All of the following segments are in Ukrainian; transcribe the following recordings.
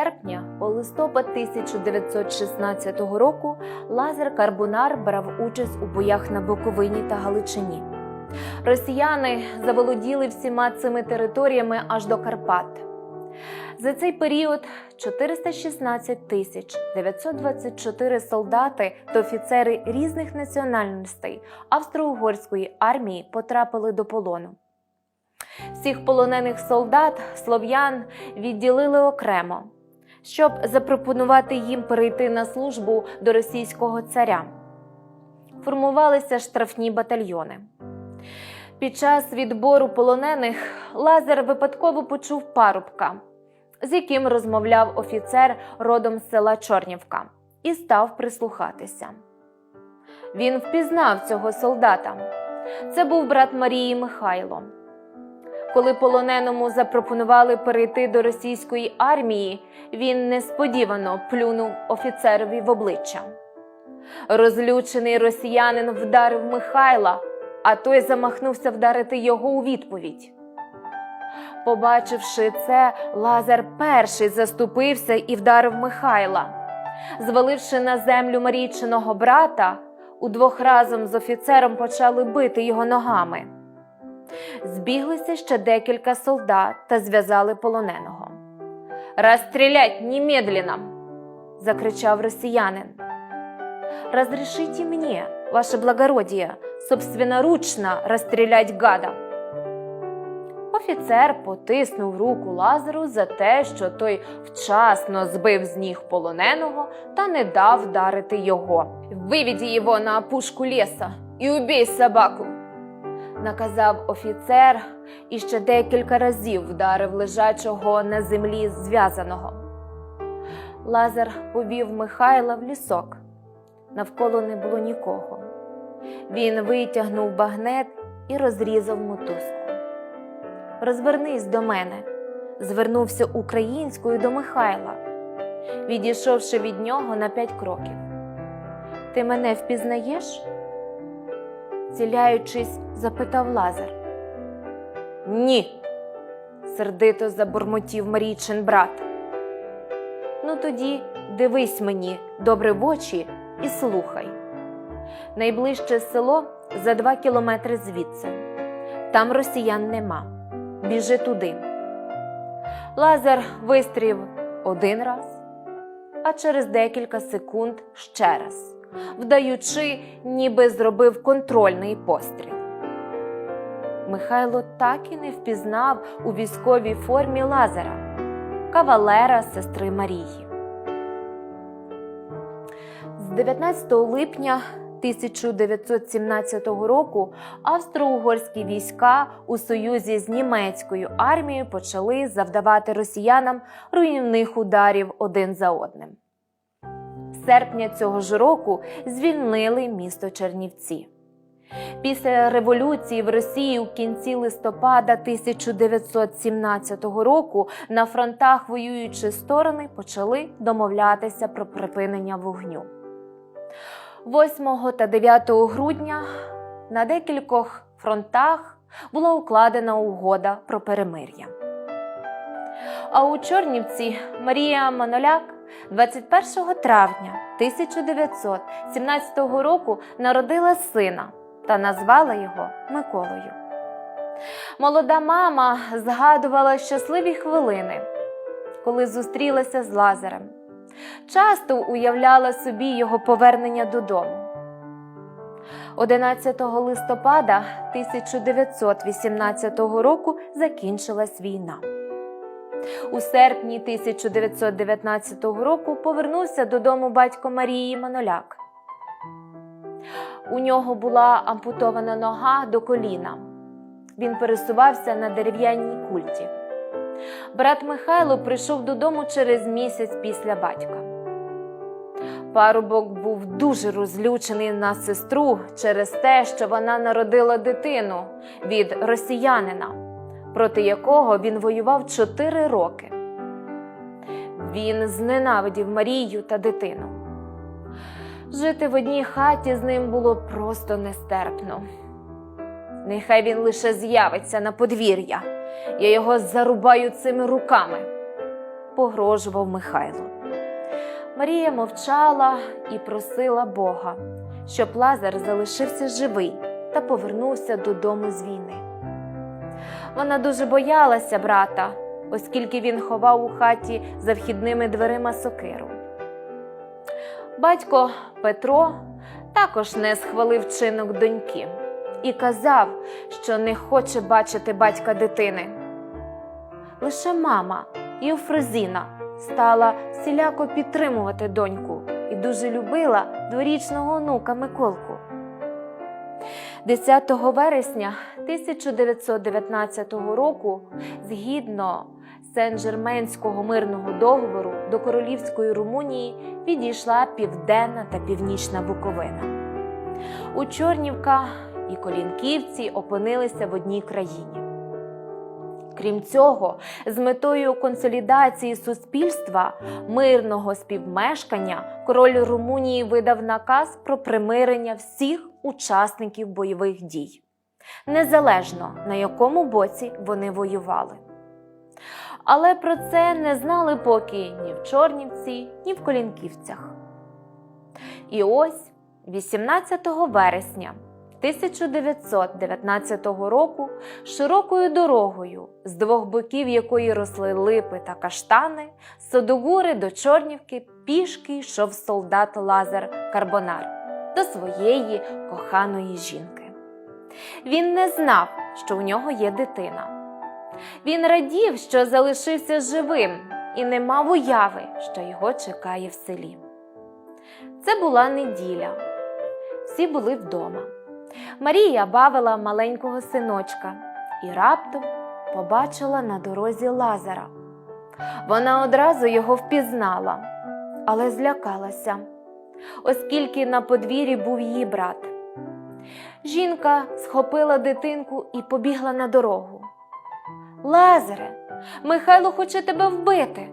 серпня по листопад 1916 року Лазар Карбунар брав участь у боях на Буковині та Галичині. Росіяни заволоділи всіма цими територіями аж до Карпат. За цей період 416 тисяч 924 солдати та офіцери різних національностей австро-угорської армії потрапили до полону. Всіх полонених солдат слов'ян відділили окремо, щоб запропонувати їм перейти на службу до російського царя. Формувалися штрафні батальйони. Під час відбору полонених Лазар випадково почув парубка, з яким розмовляв офіцер родом з села Чорнівка, і став прислухатися. Він впізнав цього солдата. Це був брат Марії Михайло. Коли полоненому запропонували перейти до російської армії, він несподівано плюнув офіцерові в обличчя. Розлючений росіянин вдарив Михайла, а той замахнувся вдарити його у відповідь. Побачивши це, Лазар перший заступився і вдарив Михайла. Зваливши на землю Марійчиного брата, удвох разом з офіцером почали бити його ногами. Збіглися ще декілька солдат та зв'язали полоненого. «Розстрілять немедленно!» – закричав росіянин. «Разрешите мне, ваше благородие, собственноручно розстрілять гада!» Офіцер потиснув руку Лазару за те, що той вчасно збив з ніг полоненого та не дав вдарити його. «Виведі його на опушку ліса і убій собаку!» Наказав офіцер і ще декілька разів вдарив лежачого на землі зв'язаного. Лазар повів Михайла в лісок. Навколо не було нікого. Він витягнув багнет і розрізав мотузку. Розвернись до мене, звернувся українською до Михайла, відійшовши від нього на п'ять кроків. Ти мене впізнаєш? Ціляючись, запитав Лазар. Ні, сердито забурмотів Марійчин брат. Ну тоді дивись мені добре в очі і слухай. Найближче село за два кілометри звідси. Там росіян нема. Біжи туди. Лазар вистрів один раз, а через декілька секунд ще раз вдаючи, ніби зробив контрольний постріл. Михайло так і не впізнав у військовій формі Лазара, кавалера сестри Марії. З 19 липня 1917 року австро-угорські війська у союзі з німецькою армією почали завдавати росіянам руйнівних ударів один за одним серпня цього ж року звільнили місто Чернівці. Після революції в Росії у кінці листопада 1917 року на фронтах воюючі сторони почали домовлятися про припинення вогню. 8 та 9 грудня на декількох фронтах була укладена угода про перемир'я. А у Чорнівці Марія Маноляк 21 травня 1917 року народила сина та назвала його Миколою. Молода мама згадувала щасливі хвилини, коли зустрілася з Лазарем. Часто уявляла собі його повернення додому. 11 листопада 1918 року закінчилась війна. У серпні 1919 року повернувся додому батько Марії Маноляк. У нього була ампутована нога до коліна. Він пересувався на дерев'яній культі. Брат Михайло прийшов додому через місяць після батька. Парубок був дуже розлючений на сестру через те, що вона народила дитину від росіянина проти якого він воював чотири роки. Він зненавидів Марію та дитину. Жити в одній хаті з ним було просто нестерпно. Нехай він лише з'явиться на подвір'я, я його зарубаю цими руками, погрожував Михайлу. Марія мовчала і просила Бога, щоб Лазар залишився живий та повернувся додому з війни. Вона дуже боялася брата, оскільки він ховав у хаті за вхідними дверима сокиру. Батько Петро також не схвалив чинок доньки і казав, що не хоче бачити батька дитини. Лише мама Євфрозіна стала всіляко підтримувати доньку і дуже любила дворічного онука Миколку. 10 вересня 1919 року, згідно Сен-Жерменського мирного договору до королівської Румунії відійшла Південна та Північна Буковина. У Чорнівка і Колінківці опинилися в одній країні. Крім цього, з метою консолідації суспільства, мирного співмешкання, король Румунії видав наказ про примирення всіх учасників бойових дій, незалежно на якому боці вони воювали. Але про це не знали поки ні в Чорнівці, ні в Колінківцях. І ось 18 вересня 1919 року широкою дорогою, з двох боків якої росли липи та каштани, з Содогури до Чорнівки пішки йшов солдат Лазар Карбонар до своєї коханої жінки. Він не знав, що у нього є дитина. Він радів, що залишився живим, і не мав уяви, що його чекає в селі. Це була неділя. Всі були вдома. Марія бавила маленького синочка і раптом побачила на дорозі Лазара. Вона одразу його впізнала, але злякалася, оскільки на подвір'ї був її брат. Жінка схопила дитинку і побігла на дорогу. Лазаре, Михайло хоче тебе вбити,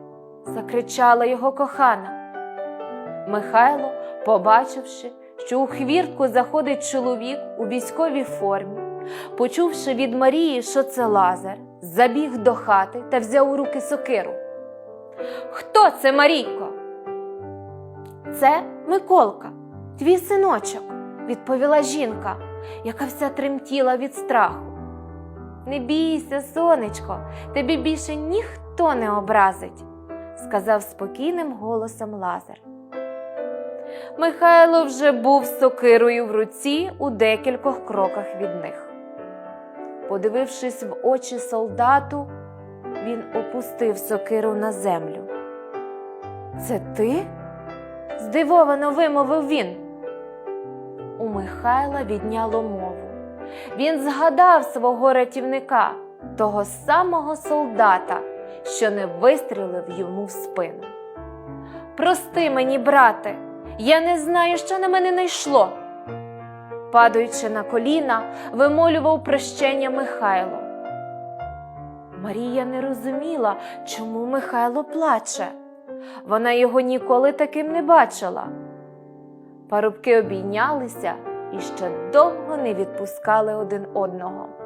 закричала його кохана. Михайло, побачивши, що у хвіртку заходить чоловік у військовій формі, почувши від Марії, що це Лазар, забіг до хати та взяв у руки сокиру. Хто це, Марійко? Це Миколка, твій синочок, відповіла жінка, яка вся тремтіла від страху. Не бійся, сонечко, тобі більше ніхто не образить, сказав спокійним голосом Лазар. Михайло вже був сокирою в руці у декількох кроках від них. Подивившись в очі солдату, він опустив сокиру на землю. Це ти? Здивовано вимовив він. У Михайла відняло мову. Він згадав свого рятівника, того самого солдата, що не вистрілив йому в спину. Прости мені, брате, я не знаю, що на мене найшло. Падаючи на коліна, вимолював прощення Михайло. Марія не розуміла, чому Михайло плаче. Вона його ніколи таким не бачила. Парубки обійнялися і ще довго не відпускали один одного.